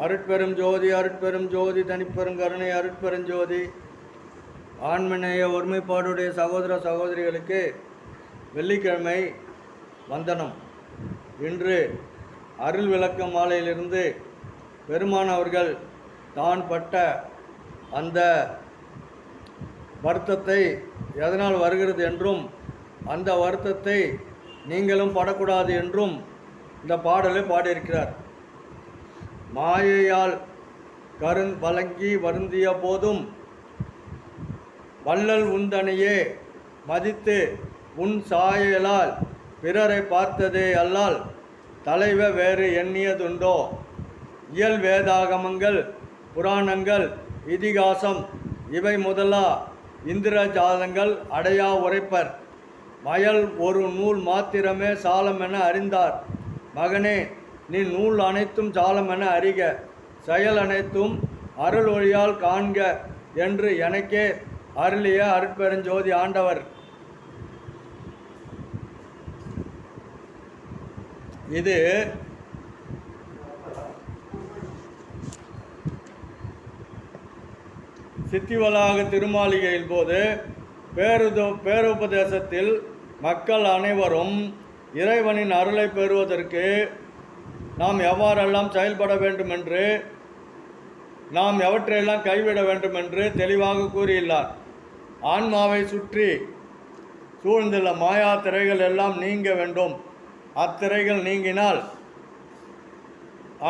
அருட்பெரும் ஜோதி அருட்பெரும் ஜோதி தனிப்பெரும் கருணை அருட்பெரும் ஜோதி. ஆண்மநேய ஒருமைப்பாடுடைய சகோதர சகோதரிகளுக்கு வெள்ளிக்கிழமை வந்தனம். இன்று அருள் விளக்க மாலையிலிருந்து பெருமான் அவர்கள் தான் பட்ட அந்த வருத்தத்தை எதனால் வருகிறது என்றும் அந்த வருத்தத்தை நீங்களும் படக்கூடாது என்றும் இந்த பாடலை பாடியிருக்கிறார். மாயையால் கருண் வழங்கி வருந்திய போதும் வள்ளல் உந்தனையே மதித்து உன் சாயலால் பிறரை பார்த்ததே அல்லால் தலைவ வேறு எண்ணியதுண்டோ? இயல் வேதாகமங்கள் புராணங்கள் இதிகாசம் இவை முதலா இந்திரஜாலங்கள் அடையா உரைப்பர். மயல் ஒரு நூல் மாத்திரமே சாலம் என அறிந்தார். மகனே நீ நூல் அனைத்தும் சாலம் என அறிக செயல் அனைத்தும் அருள் ஒளியால் காண்க என்று எனக்கே அருளிய அருட்பெருஞ்சோதி ஆண்டவர். இது சித்திவளாக திருமாளிகையின் போது பேருதோ பேருபதேசத்தில் மக்கள் அனைவரும் இறைவனின் அருளை பெறுவதற்கு நாம் எவ்வாறெல்லாம் செயல்பட வேண்டும் என்று நாம் எவற்றையெல்லாம் கைவிட வேண்டும் என்று தெளிவாக கூறியுள்ளார். ஆன்மாவை சுற்றி சூழ்ந்துள்ள மாயா திரைகள் எல்லாம் நீங்க வேண்டும். அத்திரைகள் நீங்கினால்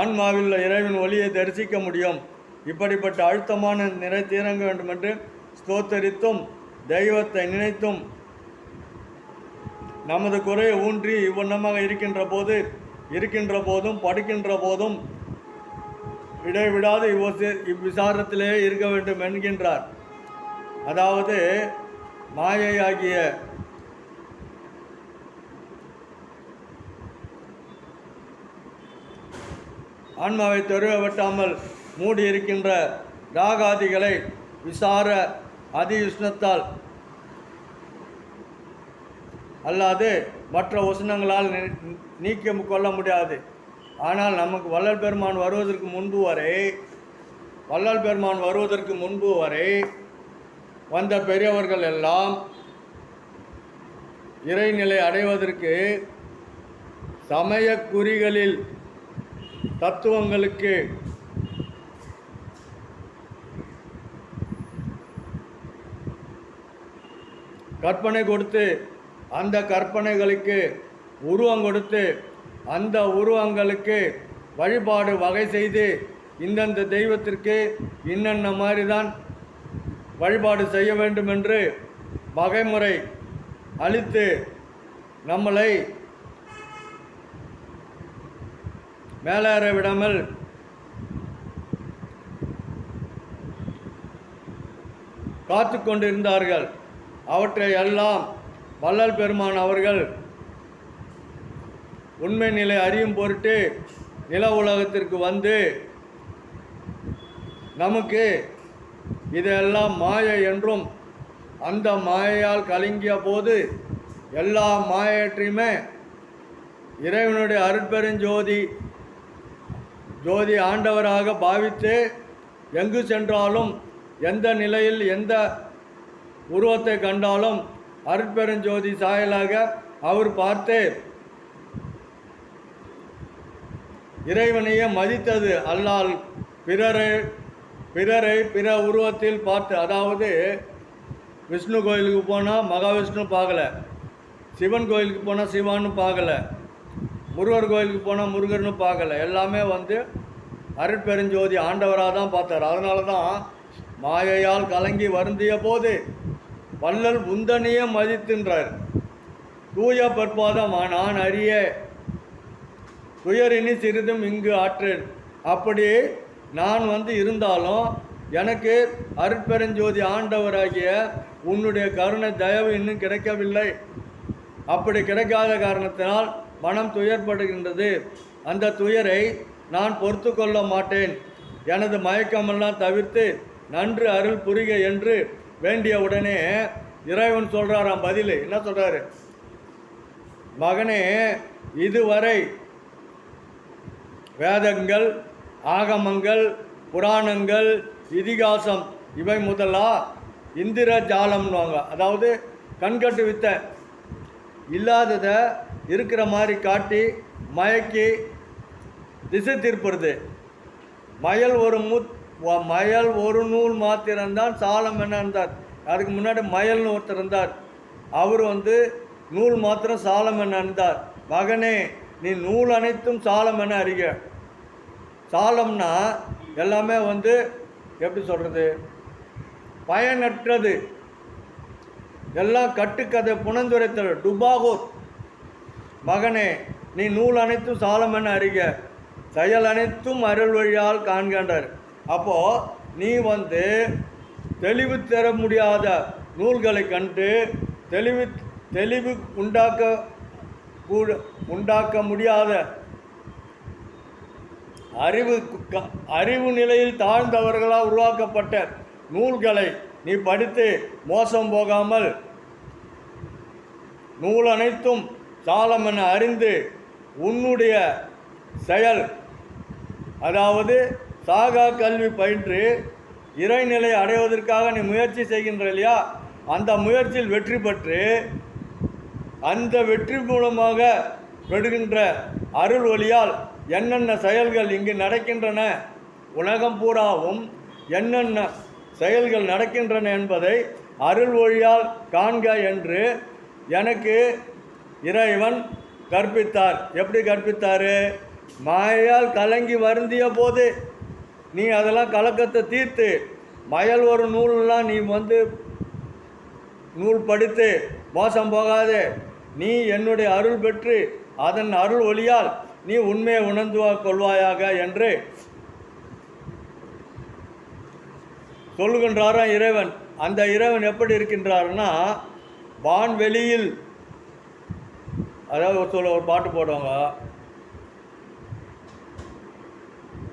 ஆன்மாவில் உள்ள இறைவன் ஒளியை தரிசிக்க முடியும். இப்படிப்பட்ட அழுத்தமான நிறை தீரங்க வேண்டும் என்று ஸ்தோத்தரித்தும் தெய்வத்தை நினைத்தும் நமது குறையை ஊன்றி இவ்வண்ணமாக இருக்கின்ற போது இருக்கின்ற போதும் படுக்கின்ற போதும் இடைவிடாது இவ்வசி இவ்விசாரத்திலே இருக்க வேண்டும் என்கின்றார். அதாவது மாயையாகிய ஆன்மாவை தெருவ வெட்டாமல் மூடி இருக்கின்ற ராகாதிகளை விசார அதி உஷ்ணத்தால் அல்லாது மற்ற உஷ்ணங்களால் நீக்கம் நீக்க கொள்ள முடியாது. ஆனால் நமக்கு வள்ளல் பெருமான் வருவதற்கு முன்பு வரை வள்ளல் பெருமான் வருவதற்கு முன்பு வரை வந்த பெரியவர்கள் எல்லாம் இறைநிலை அடைவதற்கு சமய குறிகளில் தத்துவங்களுக்கு கற்பனை கொடுத்து அந்த கற்பனைகளுக்கு உருவம் கொடுத்து அந்த உருவங்களுக்கு வழிபாடு வகை செய்து இந்தந்த தெய்வத்திற்கு இன்னென்ன மாதிரி தான் வழிபாடு செய்ய வேண்டும் என்று வகைமுறை அளித்து நம்மளை மேலேற விடாமல் காத்து கொண்டிருந்தார்கள் அவற்றை எல்லாம் வள்ளல் பெருமான் அவர்கள் உண்மை நிலை அறியும் பொருட்டு நில உலகத்திற்கு வந்து நமக்கு இதெல்லாம் மாயை என்றும் அந்த மாயையால் கலங்கிய போது எல்லா மாயற்றையுமே இறைவனுடைய அருட்பெருஞ்சோதி ஜோதி ஆண்டவராக பாவித்து எங்கு சென்றாலும் எந்த நிலையில் எந்த உருவத்தை கண்டாலும் அருட்பெருஞ்சோதி சாயலாக அவர் பார்த்து இறைவனையே மதித்தது அல்லால் பிறரை பிறரை பிற உருவத்தில் பார்த்து அதாவது விஷ்ணு கோயிலுக்கு போனால் மகாவிஷ்ணு பார்க்கல சிவன் கோயிலுக்கு போனால் சிவான்னு பார்க்கல முருகர் கோயிலுக்கு போனால் முருகர்னு பார்க்கல எல்லாமே வந்து அருட்பெருஞ்சோதி ஆண்டவராக தான் பார்த்தார். அதனால தான் மாயையால் கலங்கி வருந்திய போது வள்ளல் உந்தனையே மதித்துன்றார். தூய பற்பாதம் நான் அறிய துயரினி சிறிதும் இங்கு ஆற்றேன். அப்படி நான் வந்து இருந்தாலும் எனக்கு அருட்பெருஞ்சோதி ஆண்டவராகிய உன்னுடைய கருணை தயவு இன்னும் கிடைக்கவில்லை. அப்படி கிடைக்காத காரணத்தினால் மனம் துயர்படுகின்றது. அந்த துயரை நான் பொறுத்து கொள்ள மாட்டேன். எனது மயக்கமெல்லாம் தவிர்த்து நன்று அருள் புரிக என்று வேண்டிய உடனே இறைவன் சொல்கிறாராம் பதில். என்ன சொல்கிறாரு மகனே இதுவரை வேதங்கள் ஆகமங்கள் புராணங்கள் இதிகாசம் இவை முதலா இந்திர ஜாலம்னுவாங்க அதாவது கண்கட்டு வித்தை. இல்லாததை இருக்கிற மாதிரி காட்டி மயக்கி திசை திருப்புறது. மயல் ஒரு முத் மயல் ஒரு நூல் மாத்திரம்தான் சாலம் என்ன இருந்தார். அதுக்கு முன்னாடி மயல்னு ஒருத்தர் இருந்தார். அவர் வந்து நூல் மாத்திரம் சாலம் என்ன இருந்தார். மகனே நீ நூல் அனைத்தும் சாலம் என அறிக. சாலம்னா எல்லாமே வந்து எப்படி சொல்கிறது பயனற்றது. எல்லாம் கட்டுக்கதை புனந்துரைத்தல். டுபாகோர். மகனே நீ நூல் அனைத்தும் சாலம் என அறிக. செயல் அனைத்தும் அருள் வழியால் காண்கின்றார். அப்போது நீ வந்து தெளிவு தர முடியாத நூல்களை கண்டு தெளிவு தெளிவு உண்டாக்க கூட உண்டாக்க முடியாத அறிவு க- அறிவு நிலையில் தாழ்ந்தவர்களால் உருவாக்கப்பட்ட நூல்களை நீ படித்து மோசம் போகாமல் நூல் அனைத்தும் சாலம் என அறிந்து உன்னுடைய செயல் அதாவது சாகா கல்வி பயின்று இறைநிலை அடைவதற்காக நீ முயற்சி செய்கின்ற இல்லையா? அந்த முயற்சியில் வெற்றி பெற்று அந்த வெற்றி மூலமாக பெறுகின்ற அருள் ஒளியால் என்னென்ன செயல்கள் இங்கு நடக்கின்றன? உலகம் பூராவும் என்னென்ன செயல்கள் நடக்கின்றன என்பதை அருள் ஒழியால் காண்க என்று எனக்கு இறைவன் கற்பித்தார். எப்படி கற்பித்தார்? மாயால் கலங்கி வருந்திய போது நீ அதெல்லாம் கலக்கத்தை தீர்த்து மயல் ஒரு நூல்லாம் நீ வந்து நூல் படித்து மோசம் போகாதே. நீ என்னுடைய அருள் பெற்று அதன் அருள் ஒளியால் நீ உண்மையை உணர்ந்து கொள்வாயாக என்று சொல்லுகின்றாராம் இறைவன். அந்த இறைவன் எப்படி இருக்கின்றார்னா வான்வெளியில் அதாவது ஒரு சொல்ல ஒரு பாட்டு போடுவாங்க.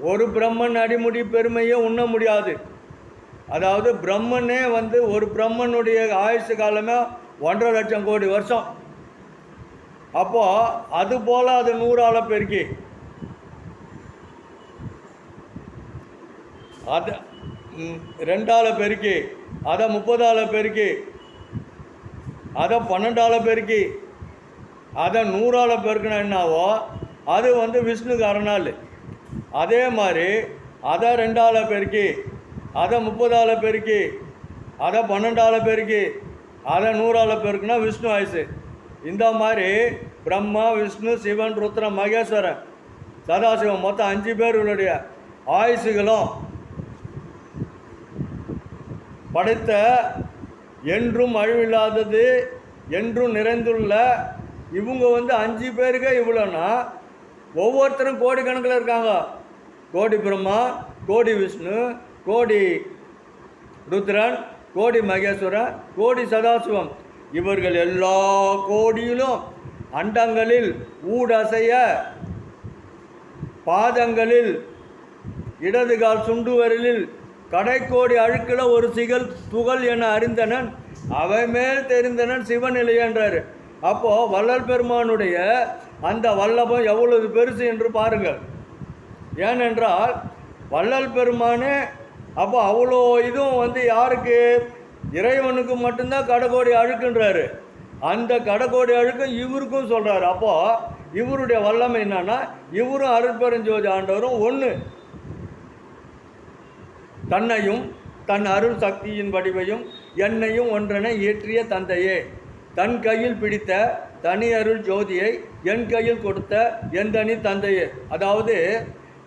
ஒரு பிரம்மன் அடிமுடி பெருமையை உண்ண முடியாது. அதாவது பிரம்மனே வந்து ஒரு பிரம்மனுடைய ஆயுசு காலமே ஒன்றரை லட்சம் கோடி வருஷம். அப்போது அது போல் அது நூறால் பெருக்கி. அது ரெண்டால் பெருக்கி. அதை முப்பதால் பெருக்கி. அதை பன்னெண்டால பெருக்கி. அதை நூறால் பெருக்கினா என்னாவோ அது வந்து விஷ்ணுக்கு அரணாள் அதே மாதிரி அதை ரெண்டால் பெருக்கி. அதை முப்பதால் பெருக்கி. அதை பன்னெண்டால் பெருக்கி. அதை நூறால் பெருக்குனா விஷ்ணு ஆயுசு. இந்த மாதிரி பிரம்மா விஷ்ணு சிவன் ருத்ரன் மகேஸ்வரன் சதாசிவம் மொத்தம் அஞ்சு பேர்களுடைய ஆயுசுகளும் படைத்த என்றும் அழிவில்லாதது என்றும் நிறைந்துள்ள இவங்க வந்து அஞ்சு பேருக்கே இவ்வளோன்னா ஒவ்வொருத்தரும் கோடிக்கணக்கில் இருக்காங்க. கோடி பிரம்மா கோடி விஷ்ணு கோடி ருத்ரன் கோடி மகேஸ்வரன் கோடி சதாசிவம். இவர்கள் எல்லா கோடியிலும் அண்டங்களில் ஊடசைய பாதங்களில் இடது கால் கடைக்கோடி அழுக்கில் ஒரு சிகல் துகள் என அறிந்தனன் அவை மேல் தெரிந்தனன் சிவநிலை என்றார். அப்போது வள்ளல் பெருமானுடைய அந்த வல்லபம் எவ்வளவு பெருசு என்று பாருங்கள். ஏனென்றால் வள்ளல் பெருமானே அப்போ அவ்வளோ இதுவும் வந்து யாருக்கு இறைவனுக்கு மட்டும்தான் கடகோடி அழுக்குன்றாரு. அந்த கடகோடி அழுக்கம் இவருக்கும் சொல்கிறாரு அப்போது இவருடைய வல்லமை என்னன்னா இவரும் அருட்பெருஞ்சோதி ஆண்டவரும் ஒன்று தன்னையும் தன் அருள் சக்தியின் வடிவையும் என்னையும் ஒன்றென இயற்றிய தந்தையே. தன் கையில் பிடித்த தனி அருள் ஜோதியை என் கையில் கொடுத்த என் தனி தந்தையே. அதாவது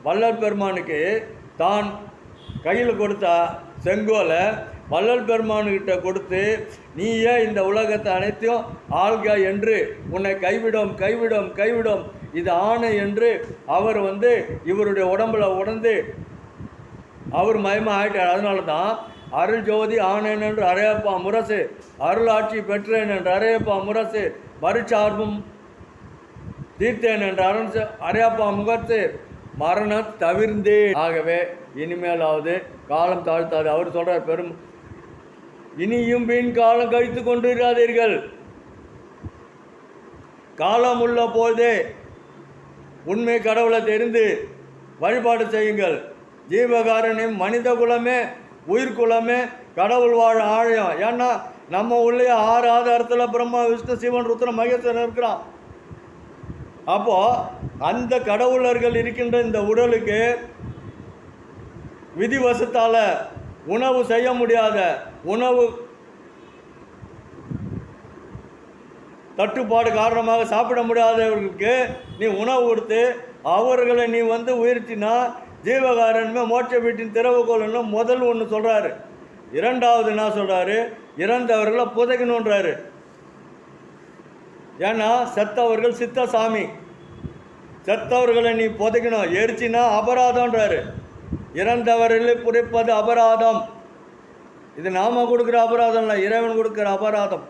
வள்ளல் பெருமானுக்கு தான் கையில் கொடுத்த செங்கோலை வள்ளல் பெருமானுக்கிட்ட கொடுத்து நீயே இந்த உலகத்தை அனைத்தையும் ஆள்க என்று உன்னை கைவிடும் கைவிடும் கைவிடும். இது ஆணை என்று அவர் வந்து இவருடைய உடம்புல உடந்து அவர் மயமாக ஆயிட்டார். அதனால தான் அருள் ஜோதி ஆனேன் என்று அரையப்பா முரசு அருளாட்சி பெற்றேன் என்று அரையப்பா முரசு மறுசார்பும் தீர்த்தேன் என்று அரண் அரையப்பா முகத்து மரணம் தவிர்ந்தே ஆகவே இனிமேலாவது காலம் தாழ்த்தாது. அவர் சொல்கிறார் பெரும் இனியும் வீண் காலம் கழித்து கொண்டிருக்காதீர்கள் காலம் உள்ள போதே உண்மை கடவுளை தெரிந்து வழிபாடு செய்யுங்கள். ஜீவகாரணியம் மனித குலமே உயிர்குலமே கடவுள் வாழ ஆழயம் ஏன்னா நம்ம உள்ளே ஆறு ஆதாரத்தில் பிரம்மா விஷ்ணு சிவன் ருத்ரன் மகேஸ்வரன் இருக்கிறான். அப்போது அந்த கடவுளர்கள் இருக்கின்ற இந்த உடலுக்கு விதிவசத்தால் உணவு செய்ய முடியாத உணவு தட்டுப்பாடு காரணமாக சாப்பிட முடியாதவர்களுக்கு நீ உணவு கொடுத்து அவர்களை நீ வந்து உயர்த்தினா ஜீவகாரன்மே மோட்ச வீட்டின் திறவுகோள்னு முதல் ஒன்று சொல்கிறாரு இரண்டாவது என்ன சொல்கிறாரு இறந்தவர்களை புதைக்கணுன்றாரு ஏன்னா செத்தவர்கள் சித்த சாமி செத்தவர்களை நீ புதைக்கணும். எரிச்சினா அபராதம்ன்றாரு. இறந்தவர்களை புதைப்பது அபராதம். இது நாம கொடுக்குற அபராதம் இல்லை இறைவன் கொடுக்குற அபராதம்.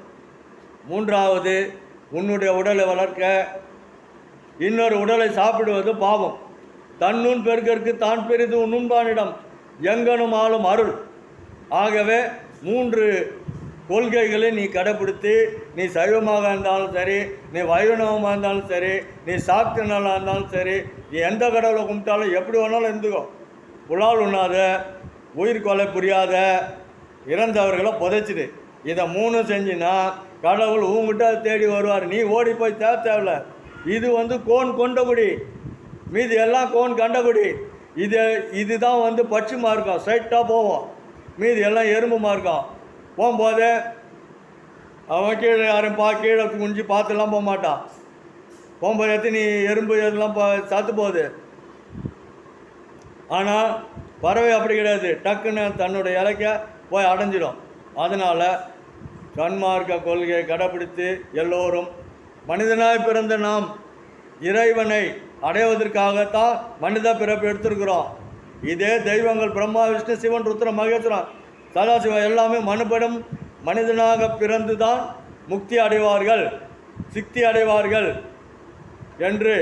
மூன்றாவது உன்னுடைய உடலை வளர்க்க. இன்னொரு உடலை சாப்பிடுவது பாவம். தன்னுன் பெருக்கற்கு தான் பெரிது நுண்பானிடம் எங்கனும் ஆளும் அருள். ஆகவே மூன்று கொள்கைகளை நீ கடைப்பிடித்து நீ சைவமாக இருந்தாலும் சரி நீ வைணவமாக இருந்தாலும் சரி நீ சாக்தனாக இருந்தாலும் சரி நீ எந்த கடவுளை கும்பிட்டாலும் எப்படி வேணாலும் இருந்துக்கோ. புலால் உண்ணாத உயிர் கொலை புரியாத இறந்தவர்களை புதைச்சிடு. இதை மூணு செஞ்சினா கடவுள் உங்ககிட்ட தேடி வருவார். நீ ஓடி போய் தேவை தேவையில்ல. இது வந்து கோன் கொண்டகுடி மீதி எல்லாம் கோன் கண்டகுடி இது இதுதான் வந்து பச்சை மார்க்கம். ஸ்ட்ரைட்டாக போவோம். மீதி எல்லாம் எறும்பு மார்க்கம். போகும்போது அவன் கீழே யாரும் பா கீழே குஞ்சு பார்த்துலாம் போக மாட்டான். போகும்போது எத்தனை எறும்பு இதெல்லாம் சத்து போகுது. ஆனால் பறவை அப்படி கிடையாது. டக்குன்னு தன்னுடைய இலக்கை போய் அடைஞ்சிடும். அதனால் சன்மார்க்க கொள்கையை கடைப்பிடித்து எல்லோரும் மனிதனாய் பிறந்த நாம் இறைவனை அடைவதற்காகத்தான் மனித பிறப்பு எடுத்திருக்கிறோம். இதே தெய்வங்கள் பிரம்மா விஷ்ணு சிவன் ருத்ர மகேஸ்வரன் சதாசிவம் எல்லாமே மனுபடும் மனிதனாக பிறந்து தான் முக்தி அடைவார்கள் சித்தி அடைவார்கள் என்று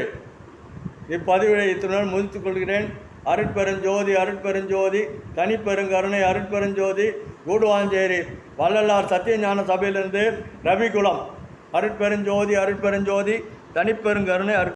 இப்பதிவை இத்துடன் முடித்துக் கொள்கிறேன். அருட்பெருஞ்சோதி அருட்பெருஞ்சோதி தனிப்பெருங்கருணை அருட்பெருஞ்சோதி கூடுவாஞ்சேரி வள்ளலார் சத்தியஞான சபையிலிருந்து ரவிகுலம். அருட்பெருஞ்சோதி அருட்பெருஞ்சோதி தனிப்பெருங்கருணை அரு